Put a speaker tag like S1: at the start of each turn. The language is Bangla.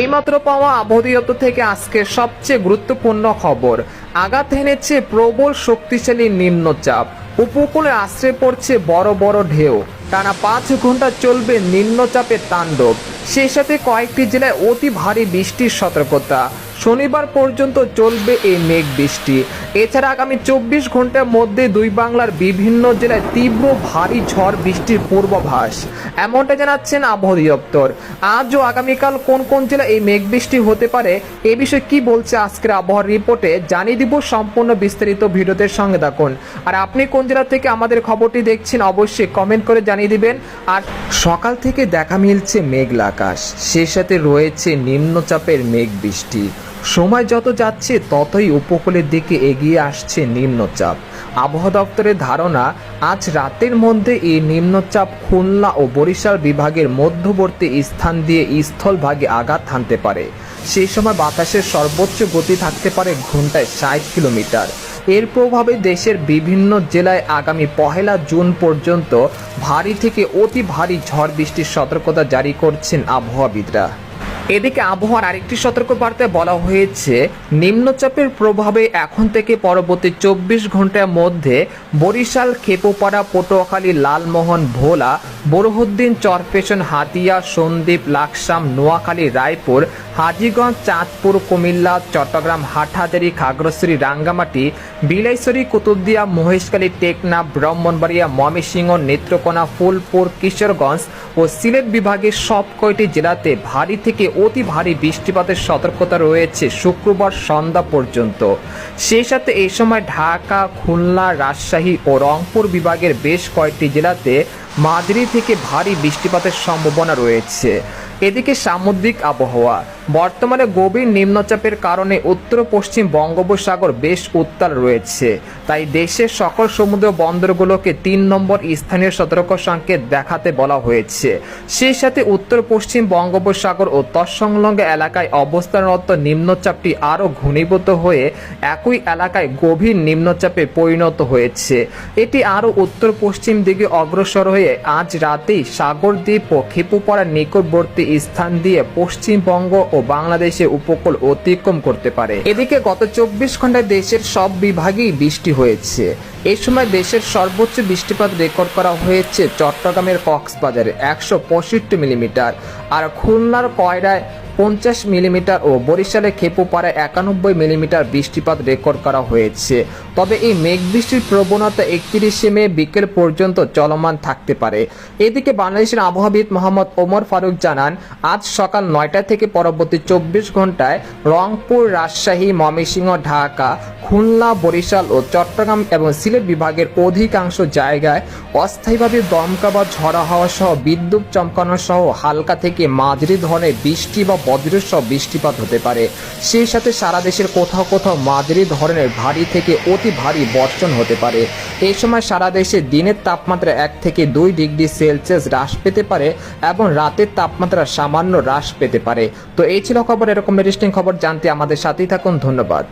S1: এইমাত্র পাওয়া আবহাওয়া থেকে আজকের সবচেয়ে গুরুত্বপূর্ণ খবর। আঘাত এনেছে প্রবল শক্তিশালী নিম্নচাপ। উপকূলে আশ্রে পড়ছে বড় বড় ঢেউ। টানা পাঁচ ঘণ্টা চলবে নিম্নচাপের তাণ্ডব। সেই সাথে কয়েকটি জেলায় অতি ভারী বৃষ্টির সতর্কতা। শনিবার পর্যন্ত চলবে এই মেঘ বৃষ্টি। এছাড়া আগামী চব্বিশ ঘণ্টার মধ্যে দুই বাংলার বিভিন্ন জেলায় তীব্র ভারী ঝড় বৃষ্টির পূর্বাভাস। এমনটা জানাচ্ছেন আবহাওয়া দপ্তর আজ ও আগামীকাল কোন কোন জেলায় এই মেঘ বৃষ্টি হতে পারে, এ বিষয়ে কি বলছে আজকের আবহাওয়ার রিপোর্টে, জানিয়ে দিব সম্পূর্ণ বিস্তারিত ভিডিওতে সঙ্গে থাকুন। আর আপনি কোন জেলা থেকে আমাদের খবরটি দেখছেন, অবশ্যই কমেন্ট করে জানিয়ে দিবেন। আর সকাল থেকে দেখা মিলছে মেঘলা আকাশ। সেই সাথে রয়েছে নিম্নচাপের মেঘ বৃষ্টি। সময় যত যাচ্ছে, ততই উপকূলের দিকে এগিয়ে আসছে নিম্নচাপ। আবহাওয়া দপ্তরের ধারণা, আজ রাতের মধ্যে এই নিম্নচাপ খুলনা ও বরিশাল বিভাগের মধ্যবর্তী স্থান দিয়ে স্থলভাগে আঘাত হানতে পারে। সেই সময় বাতাসের সর্বোচ্চ গতি থাকতে পারে ঘন্টায় ষাট কিলোমিটার। এর প্রভাবে দেশের বিভিন্ন জেলায় আগামী পহেলা জুন পর্যন্ত ভারী থেকে অতি ভারী ঝড় বৃষ্টির সতর্কতা জারি করছেন আবহাওয়াবিদরা। এদিকে আবহাওয়ার আরেকটি সতর্কবার্তায় বলা হয়েছে, নিম্নচাপের প্রভাবে এখন থেকে পরবর্তী চব্বিশ ঘণ্টার মধ্যে বরিশাল, খেপোপাড়া, পটুয়াখালী, লালমোহন, ভোলা, বরহুদ্দিন, চরপেশন, হাতিয়া, সন্দ্বীপ, লাকসাম, নোয়াখালী, রায়পুর, হাজীগঞ্জ, চাঁদপুর, কুমিল্লা, চট্টগ্রাম, হাটহাজারি, খাগড়াছড়ি, রাঙ্গামাটি, বিলাইছড়ি, কুতুবদিয়া, মহেশখালী টেকনা ব্রাহ্মণবাড়িয়া, ময়মনসিংহ, নেত্রকোনা, ফুলপুর, কিশোরগঞ্জ ও সিলেট বিভাগের সব কয়টি জেলাতে ভারী থেকে অতি ভারী বৃষ্টিপাতের সতর্কতা রয়েছে শুক্রবার সন্ধ্যা পর্যন্ত। সেই সাথে এই সময় ঢাকা, খুলনা, রাজশাহী ও রংপুর বিভাগের বেশ কয়েকটি জেলাতে মাঝারি থেকে ভারী বৃষ্টিপাতের সম্ভাবনা রয়েছে। এদিকে সামুদ্রিক আবহাওয়া। বর্তমানে গভীর নিম্নচাপের কারণে উত্তর পশ্চিম বঙ্গোপসাগর বেশ উত্তাল রয়েছে। তাই দেশের সকল সমুদ্র বন্দরগুলোকে তিন নম্বর স্থানীয় সতর্ক সংকেত দেখাতে বলা হয়েছে। সেই সাথে উত্তর পশ্চিম বঙ্গোপসাগর ও তৎসংলগ্ন এলাকায় অবস্থানরত নিম্নচাপটি আরও ঘনীভূত হয়ে একই এলাকায় গভীর নিম্নচাপে পরিণত হয়েছে। এটি আরও উত্তর পশ্চিম দিকে অগ্রসর হয়ে আজ রাতেই সাগরদ্বীপ ও খেপুপাড়ার নিকটবর্তী স্থান দিয়ে পশ্চিমবঙ্গ ও বাংলাদেশে উপকূল অতিক্রম করতে পারে। এদিকে গত চব্বিশ ঘন্টায় দেশের সব বিভাগেই বৃষ্টি হয়েছে। এই সময় দেশের সর্বোচ্চ বৃষ্টিপাত রেকর্ড করা হয়েছে চট্টগ্রামের কক্সবাজারে একশো পঁয়ষট্টি মিলিমিটার আর খুলনার কয়রায় পঞ্চাশ মিলিমিটার ও বরিশালে খেপুপাড়ায় একানব্বই মিলিমিটার বৃষ্টিপাত রেকর্ড করা হয়েছে। তবে এই মেঘ বৃষ্টির প্রবণতা একত্রিশে মে বিকেল পর্যন্ত চলমান থাকতে পারে। এদিকে বাংলাদেশের আবহাওয়াবিদ মোহাম্মদ ওমর ফারুক জানান, আজ সকাল নয়টা থেকে পরবর্তী চব্বিশ ঘন্টায় রংপুর, রাজশাহী, ময়মনসিংহ, ঢাকা, খুলনা, বরিশাল ও চট্টগ্রাম এবং সিলেট বিভাগের অধিকাংশ জায়গায় অস্থায়ীভাবে দমকা বা ঝড়া হওয়া সহ বিদ্যুৎ চমকানো সহ হালকা থেকে মাঝারি ধরনের বৃষ্টি বা বজ্রসহ বৃষ্টিপাত হতে পারে। সেই সাথে সারা দেশের কোথাও কোথাও মাঝারি ধরনের ভারী থেকে অতি ভারী বর্ষণ হতে পারে। এই সময় সারা দেশে দিনের তাপমাত্রা এক থেকে দুই ডিগ্রি সেলসিয়াস হ্রাস পেতে পারে এবং রাতের তাপমাত্রা সামান্য হ্রাস পেতে পারে। তো এই ছিল খবর। এরকম ইন্টারেস্টিং খবর জানতে আমাদের সাথেই থাকুন। ধন্যবাদ।